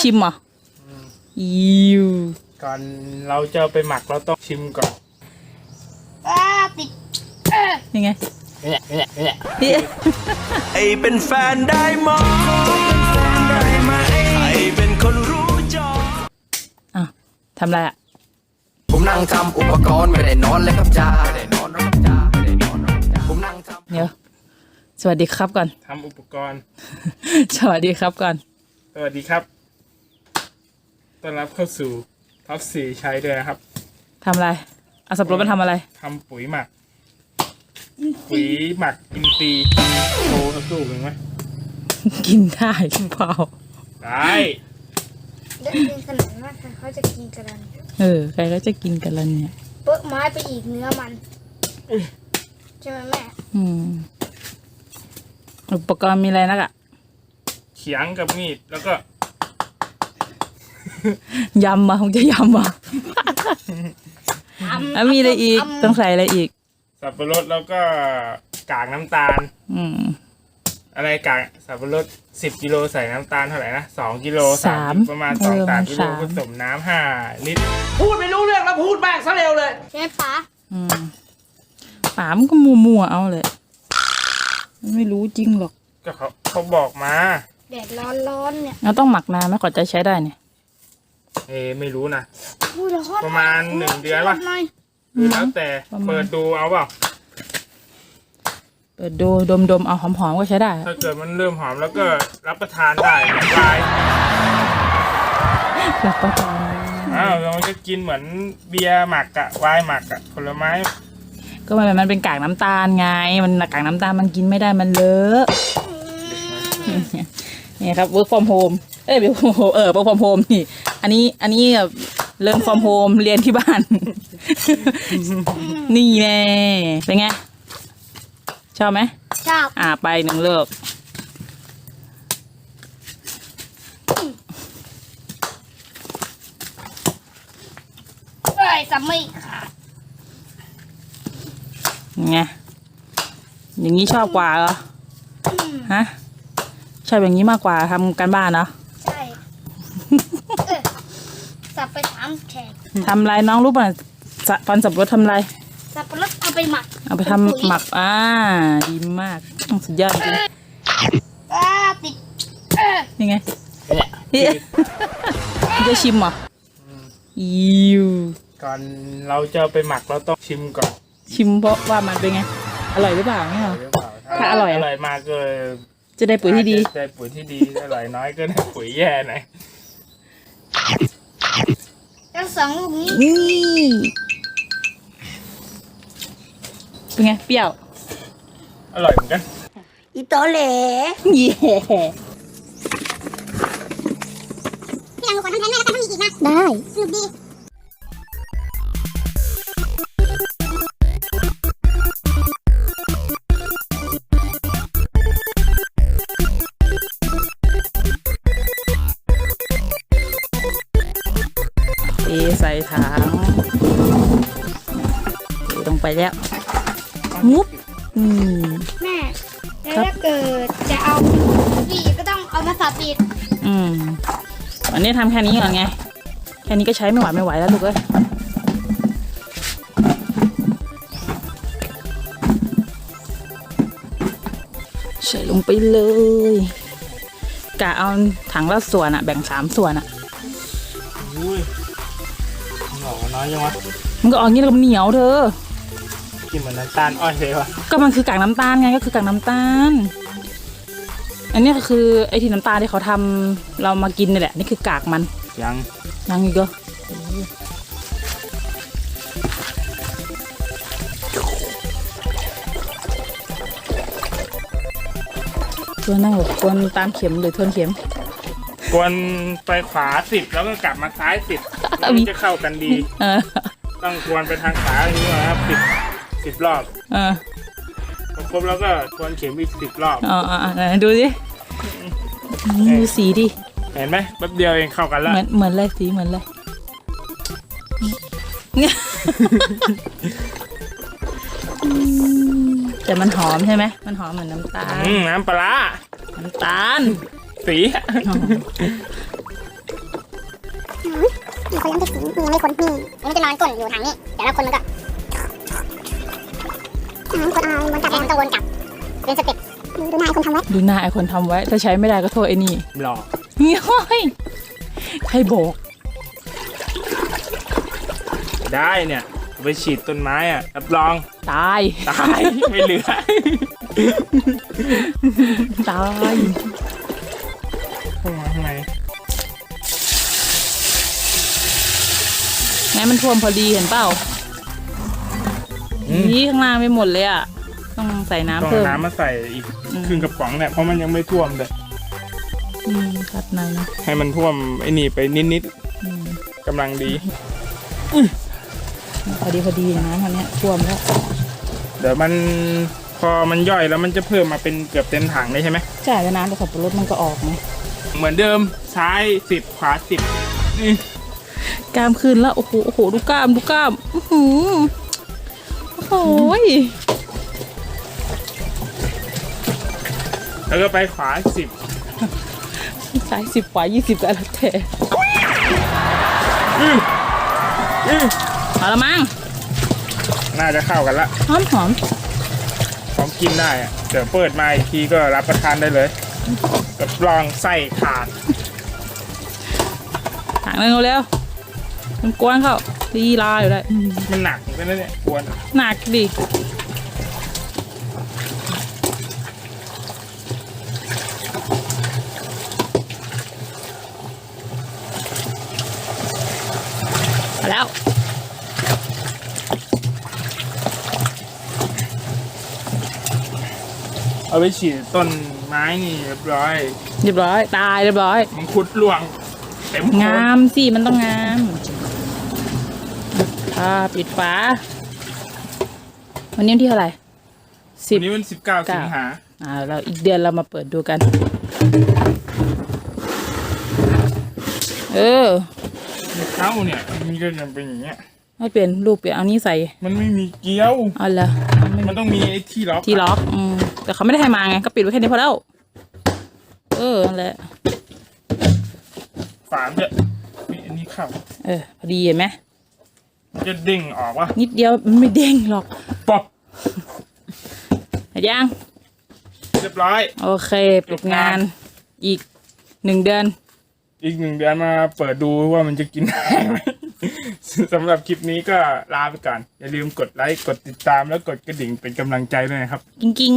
ชิมเหรออิวก่อนเราจะเอาไปหมักเราต้องชิมก่อนอ้าติดเออยังไงเนี่ยเนี่ยเนี่ยนี่ไอเป็นแฟนได้ไหมไอเป็นคนรู้จออะทำอะไรอะผมนั่งทำอุปกรณ์ไม่ได้นอนเลยครับจ้าไม่ได้นอนหรอกครับจ้าไม่ได้นอนหรอกครับจ้าผมนั่งทำเดี๋ยวสวัสดีครับก่อนทำอุปกรณ์ สวัสดีครับก่อน สวัสดีครับ ต้อนรับเข้าสู่ท็อปสี่ใช้ด้วยนะครับทำอะไรเอาสับปะรดมาทำอะไร ทำปุ๋ยหมัก ปุ๋ยหมักอินทรีย์โชว์สักลูกหนึ่งไหมกินได้หรือเปล่าได้เด็กกินขนาดนั้นเขาจะกินกันแล้วเนี่ยเออใครก็จะกินกันละเนี่ยเปิดไม้ไปอีกเนื้อมันใช่ไหมแม่อืม อุปกรณ์มีอะไรนักอะเขียงกับมีดแล้วก็ ยำมาคงจะยำมาแล้วมีอะไรอีกต้องใส่อะไรอีก สับปะรดแล้วก็กากน้ำตาล อืม อะไรกากสับปะรดสิบกิโลใส่น้ำตาลเท่าไหร่นะสองกิโลสามประมาณเอสองอสามมันกิโลสามผสมน้ำห้าลิตรพูดไม่รู้เรื่องแล้วพูดแม่งซะเร็วเลยใช่ไหมป๋าอืมป๋ามนก็มัวๆเอาเลยมันไม่รู้จริงหรอกก็เขาเขาบอกมาแดดร้อนๆเนี่ยเราต้องหมักนานไหมก่อนจะใช้ได้เนี่ย เอไม่รู้นะพูดร้อนประมาณหนึ่งเดือนวะ หน่อยแล้วแต่ประมาณ เปิดดูเอาเปล่าเปิดดูดมๆเอาหอมๆก็ใช้ได้ ถ้าเกิดมันเริ่มหอมแล้วก็รับประทานได้วายรับประทานอ้าวเราจะกินเหมือนเบียร์หมักอะไวน์หมักอะผลไม้ก็มันมันเป็นกากน้ำตาลไง มันกากน้ำตาลมันกินไม่ได้มันเลอะเนี่ยครับ work from home เอ้ย work from home เออ work from home นี่ อันนี้อันนี้แบบเริ่ม from home เรียนที่บ้าน นี่แน่เป็นไง ชอบไหม ชอบอ่าไปหนึ่งเลิกเอ้ยสามีไงอย่างนี้ชอบกว่าเหรอ ฮะ ชอบอย่างนี้มากกว่าทำการบ้านเนาะ ใช่เออสับไปถาม แขกทำอะไรน้องรู้ป่ะสะฟันสับปะรดทำอะไรสับปะรดเอาไปหมักเอาไปทำหมักอ่าดีมากสุดยอดจริงอ้าติดเออยังไงเนี่ยเฮ้ยจะชิมเหรออิวก่อนเราจะเอาไปหมักเราต้องชิมก่อน ชิมเพราะว่ามันเป็นไง อร่อยหรือเปล่าเนี่ยเหรอหรือเปล่าถ้าอร่อยอะอร่อยมากก็จะได้ปุ๋ยที่ดีได้ปุ๋ยที่ดีอร่อยน้อยก็ได้ปุ๋ยแย่หน่อย ทั้งสองลูกนี้นี่เป็นไงเปรี้ยว อร่อยเหมือนกันอีโตเหล่เย่พี่ยังขอน้ำแข็งแม่แล้วกันถ้ามีอีกนะ ได้สนุกดี ไปแล้วมุบอืมแม่แล้วครับถ้าเกิดจะเอาปีกก็ต้องเอามาสับปีกอืมวันนี้ทำแค่นี้ก่อนไง แค่นี้ก็ใช้ไม่ไหวไม่ไหวแล้วลูกเอ้ยใส่ลงไปเลยกะเอาถังละส่วนอะแบ่งสามส่วนอะอุ้ยหน่อน้อยยังวะมันก็เอาอย่างนี้แล้วก็เหนียวเธอ กินเหมือนน้ำตาลอ้อยเลยวะก็มันคือกากน้ำตาลไงก็คือกากน้ำตาล อันนี้ก็คือไอ้ที่น้ำตาลที่เขาทำเรามากินนี่แหละ นี่คือกากมันยังยังอีกเหรอตัวนั่งแบบกวนตามเข็มหรือทวนเข็ม กวนไปขวาสิบแล้วก็กลับมาซ้ายสิบมีมันจะเข้ากันดี เออ ต้องกวนไปทางขวาอย่างนี้ก่อนนะครับสิบ สิบรอบเออพอครบแล้วก็กวนเข็มอีกสิบรอบ อ๋ออ๋ออ๋อไหนดูสิดูสีดิ เห็นไหมแป๊บเดียวเองเข้ากันแล้วเหมือนเหมือนเลยสีเหมือนเลยเนี่ย อืมแต่มันหอมใช่ไหม มันหอมเหมือนน้ำตาล อืมน้ำปลาร้าน้ำตาล สี มีคนเริ่มที่สีมียังไม่คนนี่มันจะนอนก้นอยู่ทางนี้ แต่ละคนมันก็ มันคนอะไรวนกลับมันต้องวนกลับ เป็นสเต็ปดูหน้าคนทำไว้ดูหน้าไอคนทำไว้ ถ้าใช้ไม่ได้ก็โทษไอ้นี่หลอกเฮ้ยใครบอก ได้เนี่ยเอาไปฉีดต้นไม้อะรับรอง ตาย ตาย ไม่เหลือ ตายเข้ามาข้างในงั้นมันท่วมพอดีเห็นเปล่าอืม นี่ข้างล่างไม่หมดเลยอะ ต้องใส่น้ำต้องเพิ่มน้ำมาใส่อีกอืม ครึ่งกระป๋องเนี่ยเพราะมันยังไม่ท่วมเลยอืมกัดหน่อยนะให้มันท่วมไอ้นี่ไปนิดอืมๆกำลังดี พอดีพอดีนะคันนี้ยท่วมแล้วเดี๋ยวมันพอมันย่อยแล้วมันจะเพิ่มมาเป็นเกือบเต็มถังเลยใช่ไหมใช่แล้วน้ำจากสับปะรดมันก็ออกไงเหมือนเดิมซ้ายสิบขวาสิบนี่กล้ามขึ้นแล้วโอ้โหโอ้โหดูกล้ามดูกล้าม อื้อหือ โอ้โหยแล้วก็ไปขวาสิบซ้ายสิบขวายี่สิบก็แล้วแต่เอาละมั้งน่าจะเข้ากันละ หอมหอมพร้อมกินได้อะเดี๋ยวเปิดมาอีกทีก็รับประทานได้เลยรับรองไส้ขาดถังหนึงเร็วๆ มันกวนเข้าดีลาอยู่ได้อืมมันหนักเหมือนกันนะเนี่ยกวนหนักดิมาแล้วเอาไปฉีดต้นไม้นี่เรียบร้อยเรียบร้อย ตายเรียบร้อย มังคุดล่วงเต็มโคน งามสิ มันต้องงาม อ่าปิดฝา วันนี้วันที่เท่าไหร่สิวับ นนี้มันสิบเก้าเก้าสิงหาอ่าเราอีกเดือนเรามาเปิดดูกัน เออเท้าเนี่ยมันก็ยังเป็นอย่างเงี้ย ไม่เปลี่ยนรูปเปลี่ยนเอานี้ใส่มันไม่มีเกี้ยว เอาละไม่มันต้องมีไอ้ที่ล็อกที่ล็อกอืมแต่เขาไม่ได้ให้มาไง ก็ปิดไว้แค่นี้พอแล้ว เออนั่นแหละฝานเนี่ยนี่อันนี้เข้าเออพอดีเห็นไหมมัน จะเด้งออกวะนิดเดียวมันไม่เด้งหรอกป๊อบเห็นยัง เรียบร้อย โอเคปิดงาน อีกหนึ่งเดือน อีกหนึ่งเดือนมาเปิดดูว่ามันจะกินได้ไหมสำหรับคลิปนี้ก็ลาไปก่อน อย่าลืมกดไลค์ กดติดตามแล้วกดกระดิ่งเป็นกำลังใจด้วยนะครับกิ้งกิ้ง